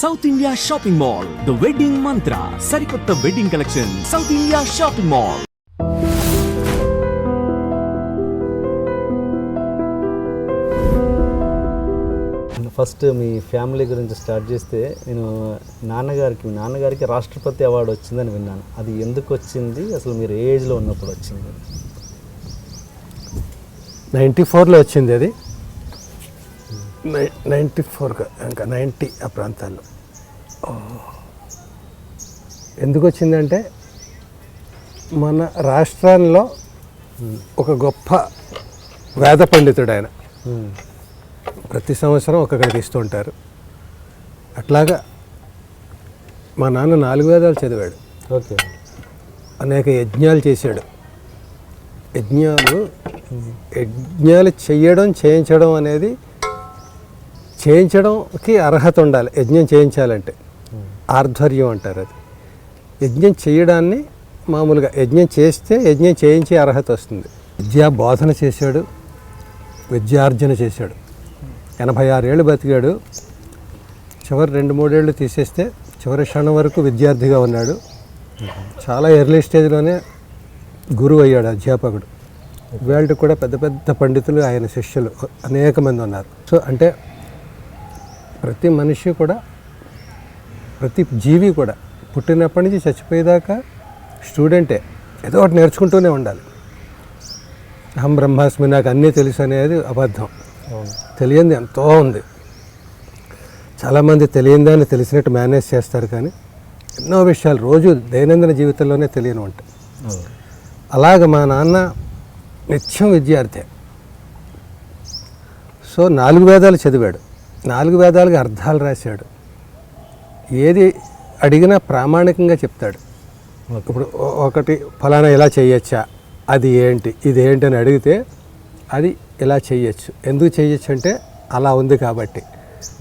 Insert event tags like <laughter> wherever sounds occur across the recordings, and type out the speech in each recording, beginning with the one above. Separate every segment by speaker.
Speaker 1: South India shopping mall the wedding Mantra సరికొత్త wedding collection South India shopping mall
Speaker 2: first మీ family గురించి start చేస్తే నేను నాన్నగారికి మీ నాన్నగారికి రాష్ట్రపతి అవార్డు వచ్చిందని విన్నాను. అది ఎందుకు వచ్చింది? అసలు మీరు ఏ ఏజ్లో ఉన్నప్పుడు వచ్చింది?
Speaker 3: నైంటీ ఫోర్లో వచ్చింది అది. నైంటీ ఫోర్ ఇంకా నైంటీ ఆ ప్రాంతాల్లో. ఎందుకు వచ్చిందంటే మన రాష్ట్రాల్లో ఒక గొప్ప వేద పండితుడు ఆయన. ప్రతి సంవత్సరం ఒక్కొక్కడికి ఇస్తూ ఉంటారు అట్లాగా మా నాన్న నాలుగు వేదాలు చదివాడు
Speaker 2: ఓకే
Speaker 3: అనేక యజ్ఞాలు చేశాడు యజ్ఞాలు యజ్ఞాలు చెయ్యడం చేయించడం అనేది చేయించడంకి అర్హత ఉండాలి. యజ్ఞం చేయించాలంటే. ఆర్ధర్యం అంటారు అది. యజ్ఞం చేయడాన్ని మామూలుగా యజ్ఞం చేస్తే యజ్ఞం చేయించే అర్హత వస్తుంది. విద్యా బోధన చేశాడు. విద్యార్జన చేశాడు. ఎనభై ఆరేళ్ళు బతికాడు. చివరి రెండు మూడేళ్ళు తీసేస్తే చివరి క్షణం వరకు విద్యార్థిగా ఉన్నాడు. చాలా ఎర్లీ స్టేజ్లోనే గురువు అయ్యాడు అధ్యాపకుడు. వీళ్ళకి కూడా పెద్ద పెద్ద పండితులు ఆయన శిష్యులు అనేక మంది ఉన్నారు. సో అంటే ప్రతి మనిషి కూడా ప్రతి జీవి కూడా పుట్టినప్పటి నుంచి చచ్చిపోయేదాకా స్టూడెంటే ఏదో ఒకటి నేర్చుకుంటూనే ఉండాలి. అహం బ్రహ్మాస్మి నాకు అన్నీ తెలుసు అనేది అబద్ధం. తెలియంది ఎంతో ఉంది. చాలామంది తెలియందని తెలిసినట్టు మేనేజ్ చేస్తారు కానీ ఎన్నో విషయాలు రోజు దైనందిన జీవితంలోనే తెలియని ఉంటాయి అలాగ మా నాన్న నిత్యం విద్యార్థి. సో నాలుగు వేదాలు చదివాడు. నాలుగు వేదాలకి అర్థాలు రాశాడు. ఏది అడిగినా ప్రామాణికంగా చెప్తాడు. ఇప్పుడు ఒకటి ఫలానా ఇలా చేయొచ్చా? అది ఏంటి? ఇది ఏంటి అని అడిగితే అది ఇలా చేయొచ్చు. ఎందుకు చేయొచ్చు అంటే అలా ఉంది కాబట్టి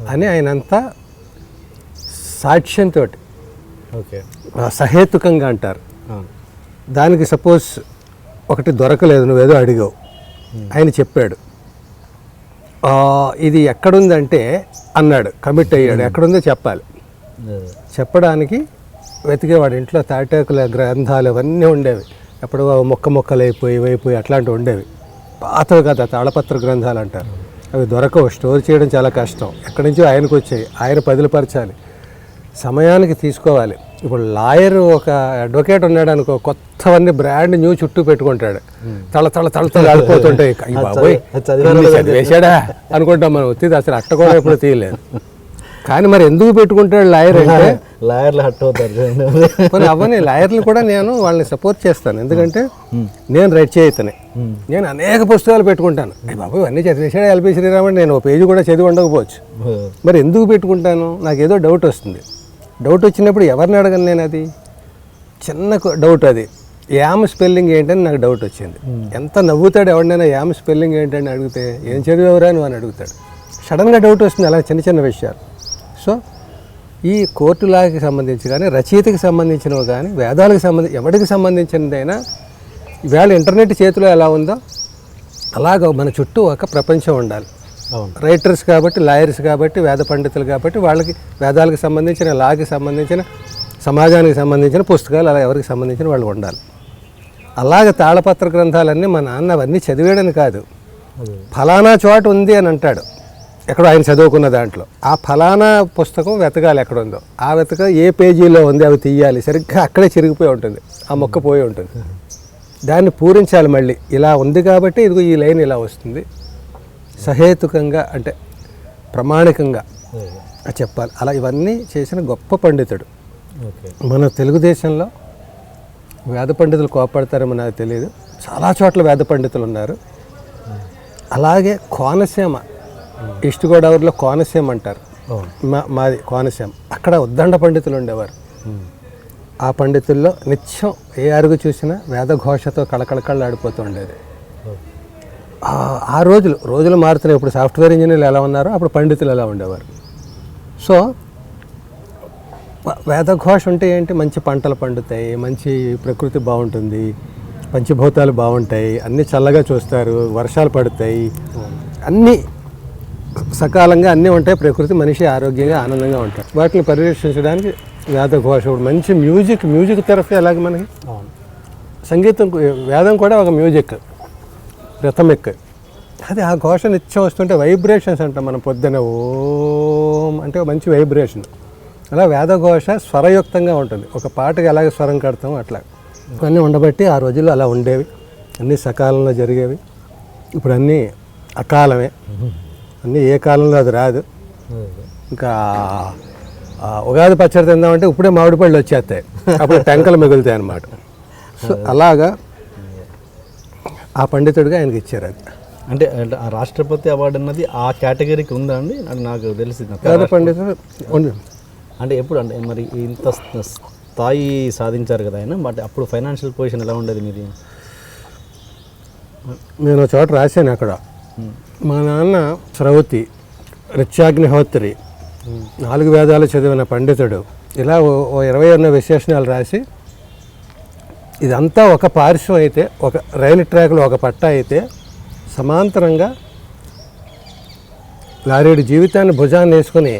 Speaker 3: అని ఆయనంతా సాక్ష్యంతో
Speaker 2: ఓకే.
Speaker 3: సహేతుకంగా అంటారు. దానికి సపోజ్ ఒకటి దొరకలేదు నువ్వేదో అడిగావు. ఆయన చెప్పాడు. "ఆ, ఇది ఎక్కడుందంటే అన్నాడు కమిట్ అయ్యాడు. ఎక్కడుందో చెప్పాలి. చెప్పడానికి వెతికేవాడు ఇంట్లో తాటాకుల గ్రంథాలు అవన్నీ ఉండేవి. ఎప్పుడు మొక్క మొక్కలు అయిపోయి అయిపోయి అట్లాంటివి ఉండేవి. పాతవి కదా తాళపత్ర గ్రంథాలు అంటారు. అవి దొరకవు స్టోర్ చేయడం చాలా కష్టం. ఎక్కడి నుంచో ఆయనకు వచ్చాయి ఆయన పదిలపరచాలి సమయానికి తీసుకోవాలి. ఇప్పుడు లాయర్ ఒక అడ్వకేట్ ఉన్నాడు అనుకో కొత్తవన్నీ బ్రాండ్ న్యూ చుట్టూ పెట్టుకుంటాడు. తల తల తల తల ఆడిపోతుంటాయి <laughs> బాబోయ్ చదివేశాడా? అనుకుంటాం మనం ఒత్తిది అసలు అట్ట కూడా ఎప్పుడు తీయలేదు. కానీ మరి ఎందుకు పెట్టుకుంటాడు లాయర్ <laughs> అంటే?
Speaker 2: లాయర్లు హట్ అవుతారు.
Speaker 3: కొన్ని అవన్నీ లాయర్లు కూడా నేను వాళ్ళని సపోర్ట్ చేస్తాను. ఎందుకంటే నేను రైట్ చేయతనే. నేను అనేక పుస్తకాలు పెట్టుకుంటాను. బాబు ఇవన్నీ చదివేశాడు ఎల్పి శ్రీరామన్ నేను ఒక పేజీ కూడా చదివి ఉండకపోవచ్చు. మరి ఎందుకు పెట్టుకుంటాను? నాకు ఏదో డౌట్ వస్తుంది. డౌట్ వచ్చినప్పుడు ఎవరిని అడగను నేను అది? చిన్న డౌట్ అది. యామ్ స్పెల్లింగ్ ఏంటని నాకు డౌట్ వచ్చింది. ఎంత నవ్వుతాడు ఎవరినైనా యామ్ స్పెల్లింగ్ ఏంటని అడిగితే ఏం చదివేవరా నువ్వు? అని అడుగుతాడు. సడన్గా డౌట్ వస్తుంది అలా చిన్న చిన్న విషయాలు. సో ఈ కోర్టు లాకి సంబంధించి కానీ రచయితకి సంబంధించినవి కానీ వేదాలకు సంబంధించి ఎవరికి సంబంధించినదైనా ఇవాళ ఇంటర్నెట్ చేతిలో ఎలా ఉందో అలాగ మన చుట్టూ ఒక ప్రపంచం ఉండాలి. రైటర్స్ కాబట్టి లాయర్స్ కాబట్టి వేద పండితులు కాబట్టి వాళ్ళకి వేదాలకు సంబంధించిన లాకి సంబంధించిన సమాజానికి సంబంధించిన పుస్తకాలు అలా ఎవరికి సంబంధించిన వాళ్ళు ఉండాలి. అలాగే తాళపత్ర గ్రంథాలన్నీ మా నాన్న అవన్నీ చదివాడని కాదు. ఫలానా చోట ఉంది అని అంటాడు. ఎక్కడో ఆయన చదువుకున్న దాంట్లో. ఆ ఫలానా పుస్తకం వెతకాలి ఎక్కడ ఉందో ఆ వెతక ఏ పేజీలో ఉంది అవి తీయాలి. సరిగ్గా అక్కడే చిరిగిపోయి ఉంటుంది. ఆ మొక్క పోయి ఉంటుంది. దాన్ని పూరించాలి మళ్ళీ. ఇలా ఉంది కాబట్టి ఇదిగో ఈ లైన్ ఇలా వస్తుంది. సహేతుకంగా అంటే ప్రామాణికంగా
Speaker 2: అదే.
Speaker 3: చెప్పాలి. అలా ఇవన్నీ చేసిన గొప్ప పండితుడు. మన తెలుగుదేశంలో వేద పండితులు కోపడతారేమో నాకు తెలియదు చాలా చోట్ల వేద పండితులు ఉన్నారు. అలాగే కోనసీమ ఈస్ట్ గోదావరిలో కోనసీమ అంటారు. మా మాది కోనసీమ. అక్కడ ఉద్దండ పండితులు ఉండేవారు. ఆ పండితుల్లో నిత్యం ఏ అరుగు చూసినా వేదఘోషతో కళకళకళలాడిపోతూ ఉండేది. ఆ- రోజులు రోజులు మారుతున్నాయి. ఇప్పుడు సాఫ్ట్వేర్ ఇంజనీర్లు ఎలా ఉన్నారో అప్పుడు పండితులు ఎలా ఉండేవారు. సో వేదఘోష ఉంటే ఏంటి? మంచి పంటలు పండుతాయి మంచి ప్రకృతి బాగుంటుంది పంచభూతాలు బాగుంటాయి అన్నీ చల్లగా చూస్తారు వర్షాలు పడతాయి. అన్నీ సకాలంగా అన్నీ ఉంటాయి. ప్రకృతి మనిషి ఆరోగ్యంగా ఆనందంగా ఉంటాడు. వాటిని పరిరక్షించడానికి వేదఘోష మంచి మ్యూజిక్ మ్యూజిక్ థెరపీ అలాగే మనకి? సంగీతం వేదం కూడా ఒక మ్యూజిక్. రిథమిక్ అది ఆ ఘోష నిత్యం వస్తుంటే వైబ్రేషన్స్ అంటాం మనం పొద్దున. ఓం అంటే మంచి వైబ్రేషన్ అలా వేదఘోష స్వరయుక్తంగా ఉంటుంది. ఒక పాటకి ఎలాగ స్వరం కడతాం అట్లా. ఇవన్నీ ఉండబట్టి ఆ రోజుల్లో అలా ఉండేవి. అన్నీ సకాలంలో జరిగేవి. ఇప్పుడు అన్నీ అకాలమే. అన్నీ ఏ కాలంలో అది రాదు. ఇంకా ఉగాది పచ్చడి తిందామంటే ఇప్పుడే మామిడి పళ్ళు వచ్చేస్తాయి. అప్పుడు టెంకలు మిగులుతాయి అన్నమాట సో అలాగా ఆ పండితుడిగా ఆయనకి ఇచ్చారు అది.
Speaker 2: అంటే రాష్ట్రపతి అవార్డు అన్నది ఆ కేటగిరీకి ఉందా అండి? నాకు తెలిసింది
Speaker 3: పండితుడు.
Speaker 2: అంటే ఎప్పుడు అంటే మరి ఇంత స్థ- స్థాయి సాధించారు కదా ఆయన? బట్ అప్పుడు ఫైనాన్షియల్ పొజిషన్ ఎలా ఉండేది మీది?
Speaker 3: నేను చోట రాశాను అక్కడ. మా నాన్న స్రవతి రిత్యాగ్నిహోత్రి నాలుగు వేదాలు చదివిన పండితుడు. ఇలా ఓ- ఓ ఇరవై ఎన్నో విశేషణాలు రాసి ఇదంతా ఒక పార్శ్వం అయితే ఒక రైలు ట్రాక్లో ఒక పట్ట అయితే సమాంతరంగా లారీడి జీవితాన్ని భుజాన్ని వేసుకుని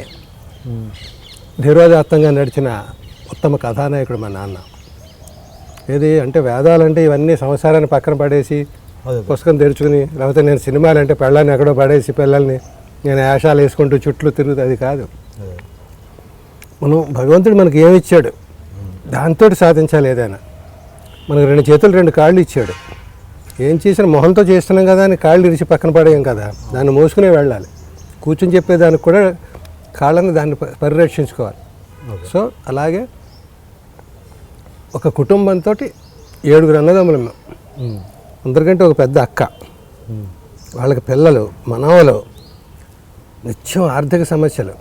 Speaker 3: ధీరోదాత్తంగా నడిచిన ఉత్తమ కథానాయకుడు మా నాన్న. ఏది అంటే వేదాలంటే ఇవన్నీ సంసారాన్ని పక్కన పడేసి పుస్తకం తెరుచుకుని లేకపోతే నేను సినిమాలు అంటే పెళ్ళాన్ని ఎక్కడో పడేసి పిల్లల్ని నేను వేషాలు వేసుకుంటూ చుట్లు తిరుగుతుంది అది కాదు. మనం భగవంతుడు మనకి ఏమి ఇచ్చాడు? దాంతో సాధించాలి ఏదైనా. మనకు రెండు చేతులు రెండు కాళ్ళు ఇచ్చాడు. ఏం చేసిన మొహంతో చేస్తున్నాం కదా అని కాళ్ళు ఇరిచి పక్కన పడేయం కదా. దాన్ని మోసుకునే వెళ్ళాలి. కూర్చొని చెప్పేదానికి కూడా కాళ్ళని దాన్ని పరిరక్షించుకోవాలి. సో అలాగే ఒక కుటుంబంతో ఏడుగురు అన్నదమ్ములు. అందరికంటే ఒక పెద్ద అక్క. వాళ్ళకి పిల్లలు మనవలు నిత్యం ఆర్థిక సమస్యలు.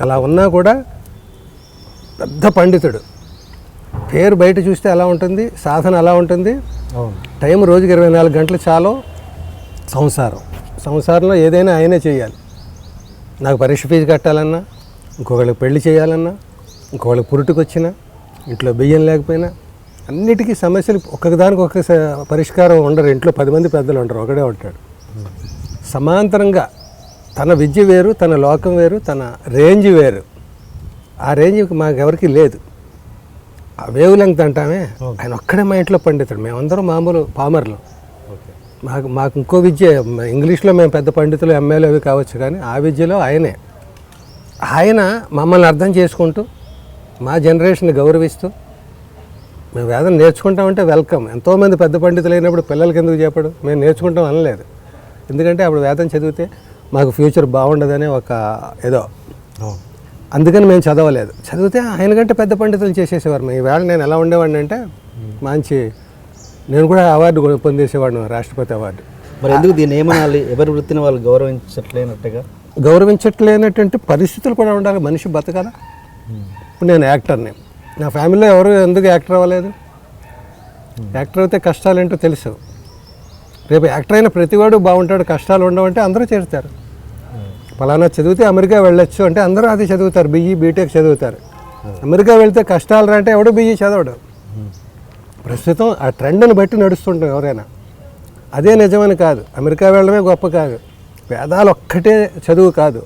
Speaker 3: అలా ఉన్నా కూడా పెద్ద పండితుడు. పేరు బయట చూస్తే ఎలా ఉంటుంది సాధన ఎలా ఉంటుంది? టైం రోజుకి ఇరవై నాలుగు గంటలు చాలు. సంసారం. సంసారంలో ఏదైనా ఆయనే చేయాలి. నాకు పరీక్ష ఫీజు కట్టాలన్నా ఇంకొకళ్ళకి పెళ్ళి చేయాలన్నా ఇంకొకళ్ళకి పురుటికొచ్చినా ఇంట్లో బియ్యం లేకపోయినా అన్నిటికీ సమస్యలు ఒక్కొక్కదానికి ఒక్క పరిష్కారం ఉండరు. ఇంట్లో పది మంది పెద్దలు ఉండరు. ఒకడే ఉంటాడు. సమాంతరంగా తన విద్య వేరు తన లోకం వేరు తన రేంజ్ వేరు. ఆ రేంజ్ మాకెవరికి లేదు. ఆ వేవ్ లెంగ్త్ అంటామే ఆయన ఒక్కడే మా ఇంట్లో పండితుడు. మేమందరం మామూలు పామర్లు మాకు మాకు ఇంకో విద్య ఇంగ్లీష్లో మేము పెద్ద పండితులు ఎంఏలు అవి కావచ్చు కానీ ఆ విద్యలో ఆయనే. ఆయన మమ్మల్ని అర్థం చేసుకుంటూ మా జనరేషన్ గౌరవిస్తూ మేము వేదం నేర్చుకుంటామంటే వెల్కమ్ ఎంతోమంది పెద్ద పండితులు అయినప్పుడు పిల్లలకి ఎందుకు చెప్పడు మేము నేర్చుకుంటాం అనలేదు. ఎందుకంటే అప్పుడు వేదం చదివితే మాకు ఫ్యూచర్ బాగుండదనే ఒక ఏదో. అందుకని మేము చదవలేదు. చదివితే ఆయన కంటే పెద్ద పండితులు చేసేసేవారు. ఈవేళ నేను ఎలా ఉండేవాడిని అంటే మంచి నేను కూడా అవార్డు కూడా పొందేసేవాడిని రాష్ట్రపతి అవార్డు.
Speaker 2: మరి ఎందుకు దీన్ని ఏమనాలి? ఎవరి వృత్తిని వాళ్ళు గౌరవించట్లేనట్టుగా?
Speaker 3: గౌరవించట్లేనటువంటి పరిస్థితులు కూడా ఉండాలి. మనిషి బతకాల? ఇప్పుడు నేను యాక్టర్ని. నా ఫ్యామిలీలో ఎవరు ఎందుకు యాక్టర్ అవ్వలేదు? యాక్టర్ అయితే కష్టాలు ఏంటో తెలుసు. రేపు యాక్టర్ అయిన ప్రతివాడు బాగుంటాడు కష్టాలు ఉండవంటే అందరూ చేరుతారు. ఫలానా చదివితే అమెరికా వెళ్ళొచ్చు అంటే అందరూ అది చదువుతారు బిఈ బీటెక్ చదువుతారు. అమెరికా వెళ్తే కష్టాలు రా అంటే ఎవడు బిఈ చదవడు. ప్రస్తుతం ఆ ట్రెండ్ని బట్టి నడుస్తుంటాం ఎవరైనా. అదే నిజమని కాదు. అమెరికా వెళ్ళడమే గొప్ప కాదు. వేదాలు ఒక్కటే చదువు కాదు.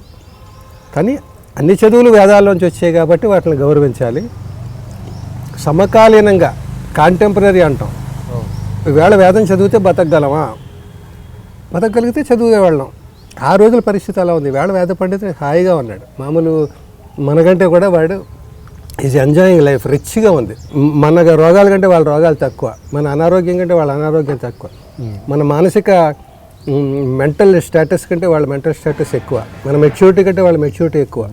Speaker 3: కానీ అన్ని చదువులు వేదాల్లోంచి వచ్చాయి కాబట్టి వాటిని గౌరవించాలి. సమకాలీనంగా కాంటెంపరీ అంటాం. ఈవేళ వేదం చదివితే బతకగలమా? బతకగలిగితే చదివే వాళ్ళం ఆ రోజుల పరిస్థితి అలా ఉంది. వేళ వేద పండితుడు హాయిగా ఉన్నాడు. మామూలు మనకంటే కూడా వాడు ఈజ్ ఎంజాయింగ్ లైఫ్ రిచ్గా ఉంది. మన రోగాల కంటే వాళ్ళ రోగాలు తక్కువ. మన అనారోగ్యం కంటే వాళ్ళ అనారోగ్యం తక్కువ. మన మానసిక మెంటల్ స్టేటస్ కంటే వాళ్ళ మెంటల్ స్టేటస్ ఎక్కువ. మన మెచ్యూరిటీ కంటే వాళ్ళ మెచ్యూరిటీ ఎక్కువ.